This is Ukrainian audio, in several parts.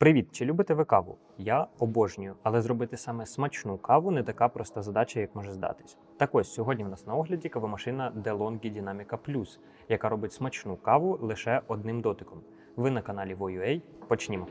Привіт! Чи любите ви каву? Я обожнюю, але зробити саме смачну каву не така проста задача, як може здатись. Так ось сьогодні в нас на огляді кавомашина DeLonghi Dynamica Plus, яка робить смачну каву лише одним дотиком. Ви на каналі VoUA. Почнімо.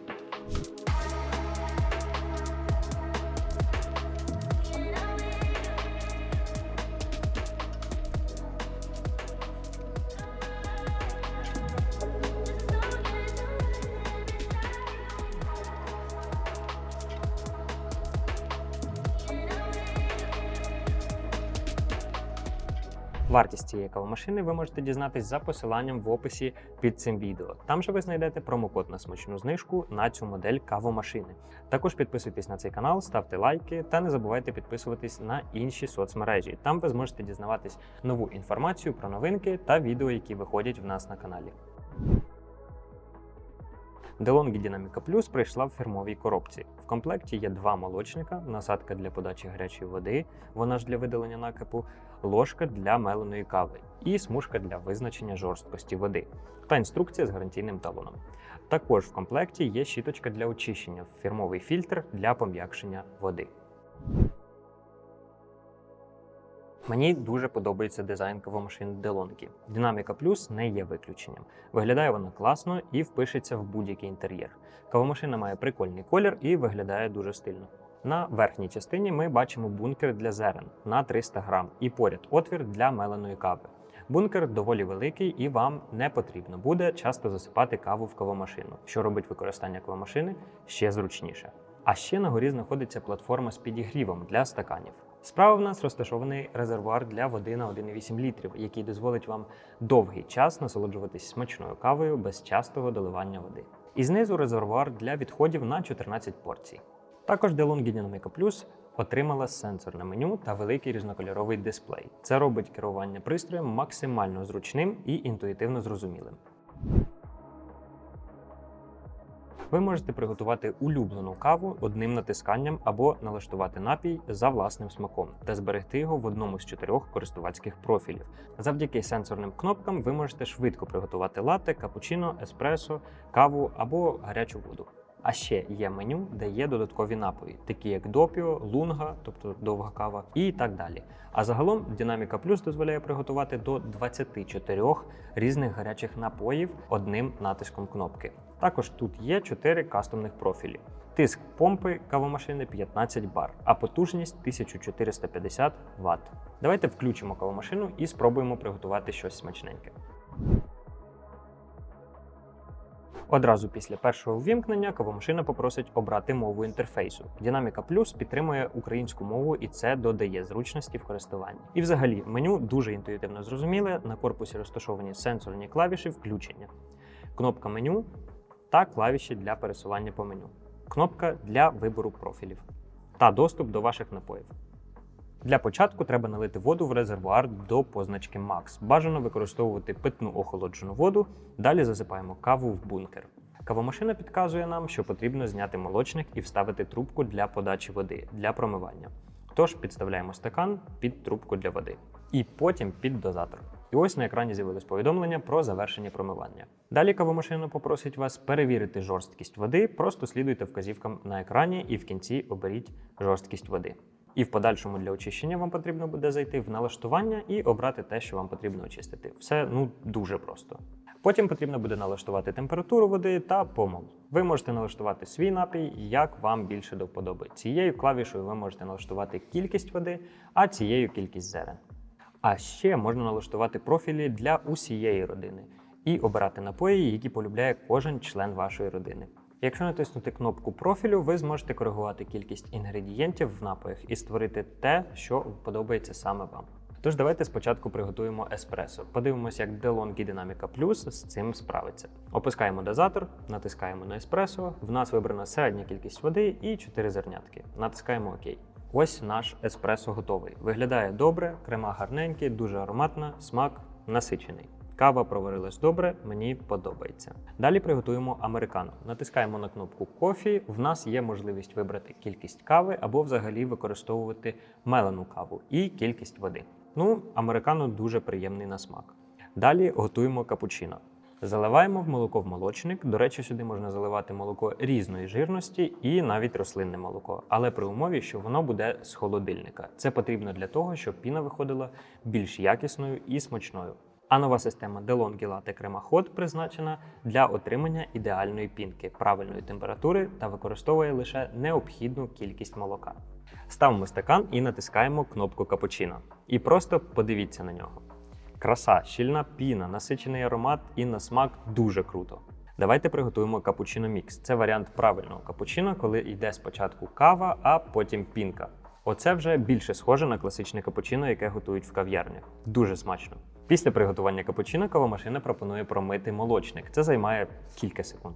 Вартість цієї кавомашини ви можете дізнатись за посиланням в описі під цим відео. Там же ви знайдете промокод на смачну знижку на цю модель кавомашини. Також підписуйтесь на цей канал, ставте лайки та не забувайте підписуватись на інші соцмережі. Там ви зможете дізнаватись нову інформацію про новинки та відео, які виходять в нас на каналі. DeLonghi Dynamica Plus прийшла в фірмовій коробці. В комплекті є два молочника, насадка для подачі гарячої води, вона ж для видалення накипу, ложка для меленої кави і смужка для визначення жорсткості води та інструкція з гарантійним талоном. Також в комплекті є щіточка для очищення, фірмовий фільтр для пом'якшення води. Мені дуже подобається дизайн кавомашин DeLonghi. Динаміка Plus не є виключенням. Виглядає вона класно і впишеться в будь-який інтер'єр. Кавомашина має прикольний колір і виглядає дуже стильно. На верхній частині ми бачимо бункер для зерен на 300 грам і поряд отвір для меленої кави. Бункер доволі великий і вам не потрібно буде часто засипати каву в кавомашину, що робить використання кавомашини ще зручніше. А ще на горі знаходиться платформа з підігрівом для стаканів. Справа в нас розташований резервуар для води на 1,8 літрів, який дозволить вам довгий час насолоджуватись смачною кавою без частого доливання води. І знизу резервуар для відходів на 14 порцій. Також DeLonghi Dynamica Plus отримала сенсорне меню та великий різнокольоровий дисплей. Це робить керування пристроєм максимально зручним і інтуїтивно зрозумілим. Ви можете приготувати улюблену каву одним натисканням або налаштувати напій за власним смаком та зберегти його в одному з чотирьох користувацьких профілів. Завдяки сенсорним кнопкам ви можете швидко приготувати лате, капучино, еспресо, каву або гарячу воду. А ще є меню, де є додаткові напої, такі як допіо, лунга, тобто довга кава, і так далі. А загалом Dynamica Plus дозволяє приготувати до 24 різних гарячих напоїв одним натиском кнопки. Також тут є 4 кастомних профілі. Тиск помпи кавомашини 15 бар, а потужність 1450 Вт. Давайте включимо кавомашину і спробуємо приготувати щось смачненьке. Одразу після першого ввімкнення кавомашина попросить обрати мову інтерфейсу. Dynamica Plus підтримує українську мову і це додає зручності в користуванні. І взагалі меню дуже інтуїтивно зрозуміле. На корпусі розташовані сенсорні клавіші включення, кнопка меню та клавіші для пересування по меню, кнопка для вибору профілів та доступ до ваших напоїв. Для початку треба налити воду в резервуар до позначки Max. Бажано використовувати питну охолоджену воду. Далі засипаємо каву в бункер. Кавомашина підказує нам, що потрібно зняти молочник і вставити трубку для подачі води для промивання. Тож підставляємо стакан під трубку для води і потім під дозатор. І ось на екрані з'явилось повідомлення про завершення промивання. Далі кавомашина попросить вас перевірити жорсткість води, просто слідуйте вказівкам на екрані і в кінці оберіть жорсткість води. І в подальшому для очищення вам потрібно буде зайти в налаштування і обрати те, що вам потрібно очистити. Все ну дуже просто. Потім потрібно буде налаштувати температуру води та помол. Ви можете налаштувати свій напій, як вам більше до вподоби. Цією клавішою ви можете налаштувати кількість води, а цією кількість зерен. А ще можна налаштувати профілі для усієї родини і обирати напої, які полюбляє кожен член вашої родини. Якщо натиснути кнопку профілю, ви зможете коригувати кількість інгредієнтів в напоях і створити те, що подобається саме вам. Тож давайте спочатку приготуємо еспресо. Подивимося, як DeLonghi Dynamica Plus з цим справиться. Опускаємо дозатор, натискаємо на еспресо. В нас вибрана середня кількість води і 4 зернятки. Натискаємо ОК. Ось наш еспресо готовий. Виглядає добре, крема гарненькі, дуже ароматна, смак насичений. Кава проварилась добре, мені подобається. Далі приготуємо американо. Натискаємо на кнопку кофі. В нас є можливість вибрати кількість кави або взагалі використовувати мелену каву і кількість води. Ну, американо дуже приємний на смак. Далі готуємо капучино. Заливаємо в молоко в молочник. До речі, сюди можна заливати молоко різної жирності і навіть рослинне молоко, але при умові, що воно буде з холодильника. Це потрібно для того, щоб піна виходила більш якісною і смачною. А нова система DeLonghi Latte Hot призначена для отримання ідеальної пінки правильної температури та використовує лише необхідну кількість молока. Ставимо стакан і натискаємо кнопку капучино. І просто подивіться на нього. Краса, щільна піна, насичений аромат і на смак дуже круто. Давайте приготуємо капучино мікс. Це варіант правильного капучино, коли йде спочатку кава, а потім пінка. Оце вже більше схоже на класичне капучино, яке готують в кав'ярнях. Дуже смачно. Після приготування капучино кавомашина пропонує промити молочник. Це займає кілька секунд.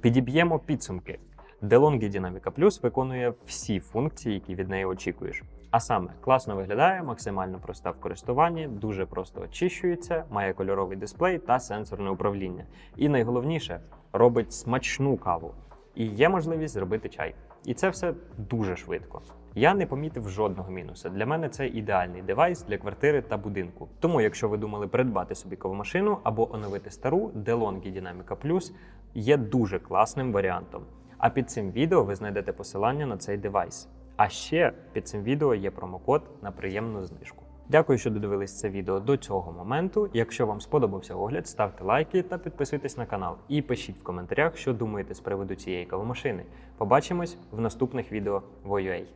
Підіб'ємо підсумки. DeLonghi Dynamica Plus виконує всі функції, які від неї очікуєш. А саме класно виглядає, максимально проста в користуванні, дуже просто очищується, має кольоровий дисплей та сенсорне управління. І найголовніше робить смачну каву. І є можливість зробити чай. І це все дуже швидко. Я не помітив жодного мінуса. Для мене це ідеальний девайс для квартири та будинку. Тому, якщо ви думали придбати собі ковмашину або оновити стару, DeLonghi Dynamica Plus є дуже класним варіантом. А під цим відео ви знайдете посилання на цей девайс. А ще під цим відео є промокод на приємну знижку. Дякую, що додивились це відео до цього моменту. Якщо вам сподобався огляд, ставте лайки та підписуйтесь на канал. І пишіть в коментарях, що думаєте з приводу цієї кавомашини. Побачимось в наступних відео в.